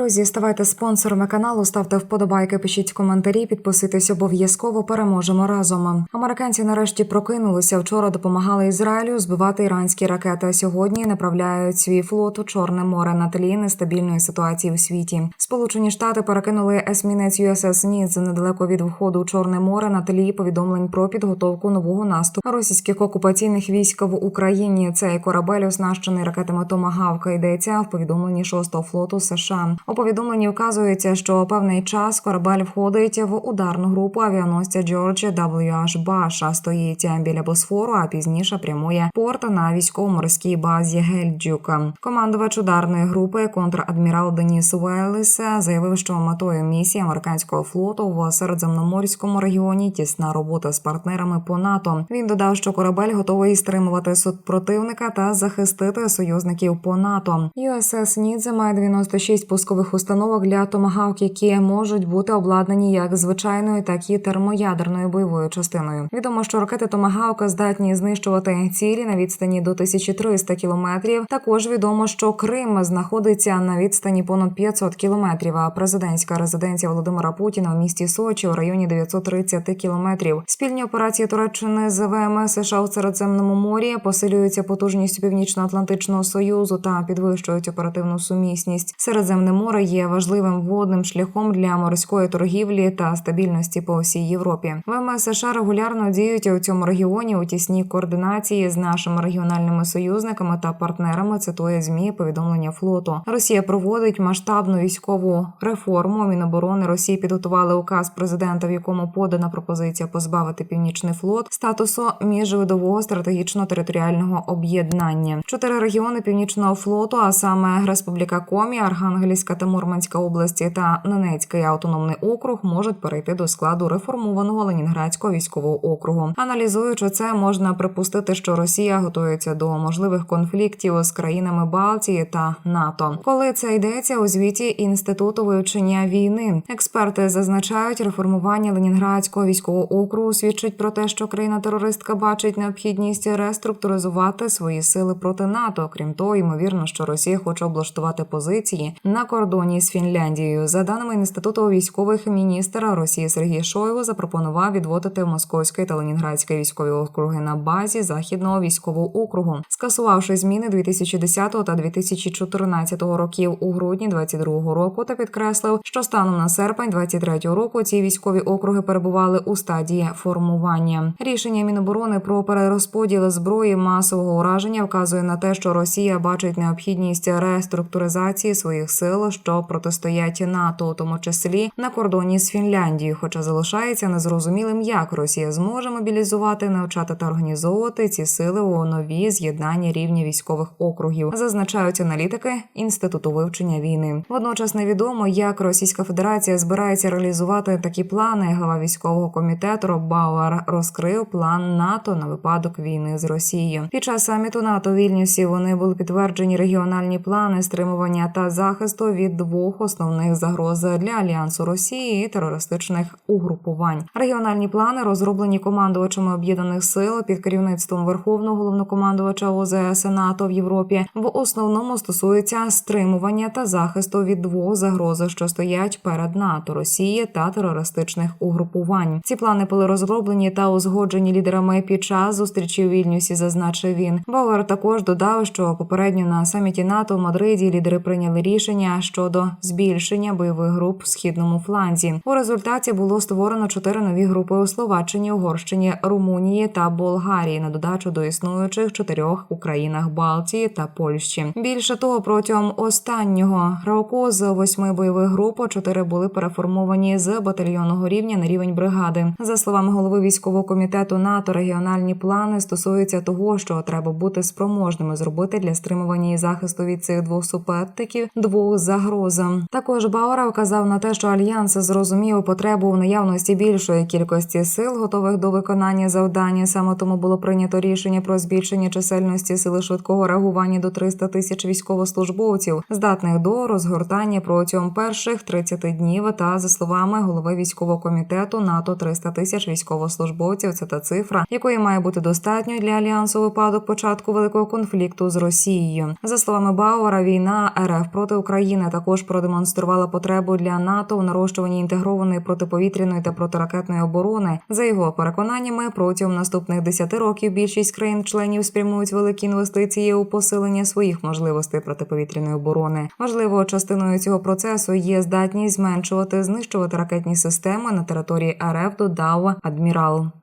Друзі, ставайте спонсорами каналу, ставте вподобайки, пишіть коментарі, підписуйтесь обов'язково. Переможемо разом. Американці нарешті прокинулися. Вчора допомагали Ізраїлю збивати іранські ракети. Сьогодні направляють свій флот у Чорне море на тлі нестабільної ситуації у світі. Сполучені Штати перекинули есмінець USS Нідз недалеко від входу у Чорне море на тлі повідомлень про підготовку нового наступу російських окупаційних військ в Україні. Цей корабель оснащений ракетами Томагавка. Йдеться в повідомленні шостого флоту США. У повідомленні вказується, що певний час корабель входить в ударну групу авіаносця Джорджа W.H. Баша, стоїть біля Босфору, а пізніше прямує порт на військово-морській базі Гельджука. Командувач ударної групи контр-адмірал Деніс Уелліс заявив, що метою місії американського флоту в середземноморському регіоні тісна робота з партнерами по НАТО. Він додав, що корабель готовий стримувати супротивника та захистити союзників по НАТО. USS Нідзе має 96 пускових установок для томагавк, які можуть бути обладнані як звичайною, так і термоядерною бойовою частиною. Відомо, що ракети Томагавка здатні знищувати цілі на відстані до 1300 кілометрів. Також відомо, що Крим знаходиться на відстані понад 500 кілометрів. А президентська резиденція Володимира Путіна в місті Сочі у районі 930 кілометрів. Спільні операції Туреччини з ВМС США у Середземному морі посилюються потужністю Північно-Атлантичного союзу та підвищують оперативну сумісність. Середземне море є важливим водним шляхом для морської торгівлі та стабільності по всій Європі. ВМС США регулярно діють у цьому регіоні у тісній координації з нашими регіональними союзниками та партнерами. Цитує змі повідомлення флоту. Росія проводить масштабну військову реформу. Міноборони Росії підготували указ президента, в якому подана пропозиція позбавити північний флот статусу міжвидового стратегічно-територіального об'єднання. Чотири регіони північного флоту, а саме Республіка Комі, Архангельська та Мурманська області та Ненецький автономний округ можуть перейти до складу реформованого Ленінградського військового округу. Аналізуючи це, можна припустити, що Росія готується до можливих конфліктів з країнами Балтії та НАТО. Коли це йдеться у звіті інституту вивчення війни, експерти зазначають, реформування Ленінградського військового округу свідчить про те, що країна-терористка бачить необхідність реструктуризувати свої сили проти НАТО. Крім того, ймовірно, що Росія хоче облаштувати позиції на кордоні з Фінляндією. За даними інституту військових міністра Росії Сергій Шойгу запропонував відводити Московський та Ленінградський військові округи на базі західного військового округу, скасувавши зміни 2010 та 2014 років у грудні 22 року, та підкреслив, що станом на серпень 23 року ці військові округи перебували у стадії формування. Рішення Міноборони про перерозподіл зброї масового ураження вказує на те, що Росія бачить необхідність реструктуризації своїх сил, що протистоять НАТО, у тому числі на кордоні з Фінляндією. Хоча залишається незрозумілим, як Росія зможе мобілізувати, навчати та організовувати ці сили у нові з'єднання рівня військових округів, зазначають аналітики інституту вивчення війни. Водночас невідомо, як Російська Федерація збирається реалізувати такі плани. Глава військового комітету Роб Бауер розкрив план НАТО на випадок війни з Росією. Під час саміту НАТО Вільнюсі вони були підтверджені регіональні плани стримування та захисту від двох основних загроз для альянсу Росії і терористичних угрупувань. Регіональні плани розроблені командувачами об'єднаних сил під керівництвом Верховного головнокомандувача ОЗС НАТО в Європі. В основному стосуються стримування та захисту від двох загроз, що стоять перед НАТО Росії та терористичних угрупувань. Ці плани були розроблені та узгоджені лідерами під час зустрічі у Вільнюсі. Зазначив він. Бауер також додав, що попередньо на саміті НАТО в Мадриді лідери прийняли рішення щодо збільшення бойових груп в східному фланзі. У результаті було створено чотири нові групи у Словаччині, Угорщині, Румунії та Болгарії на додачу до існуючих чотирьох у країнах Балтії та Польщі. Більше того, протягом останнього року з восьми бойових груп чотири були переформовані з батальйонного рівня на рівень бригади. За словами голови військового комітету НАТО, регіональні плани стосуються того, що треба бути спроможними зробити для стримування і захисту від цих двох суперників двох загроз. Також Баура вказав на те, що альянс зрозумів потребу в наявності більшої кількості сил, готових до виконання завдання. Саме тому було прийнято рішення про збільшення чисельності сили швидкого реагування до 300 тисяч військовослужбовців, здатних до розгортання протягом перших 30 днів. Та за словами голови військового комітету НАТО 300 тисяч військовослужбовців. Це та цифра, якої має бути достатньо для альянсу випадок початку великого конфлікту з Росією. За словами Бауера, війна РФ проти України Також продемонструвала потребу для НАТО у нарощуванні інтегрованої протиповітряної та протиракетної оборони. За його переконаннями, протягом наступних 10 років більшість країн-членів спрямують великі інвестиції у посилення своїх можливостей протиповітряної оборони. Важливою частиною цього процесу є здатність зменшувати знищувати ракетні системи на території РФ. Додав адмірал.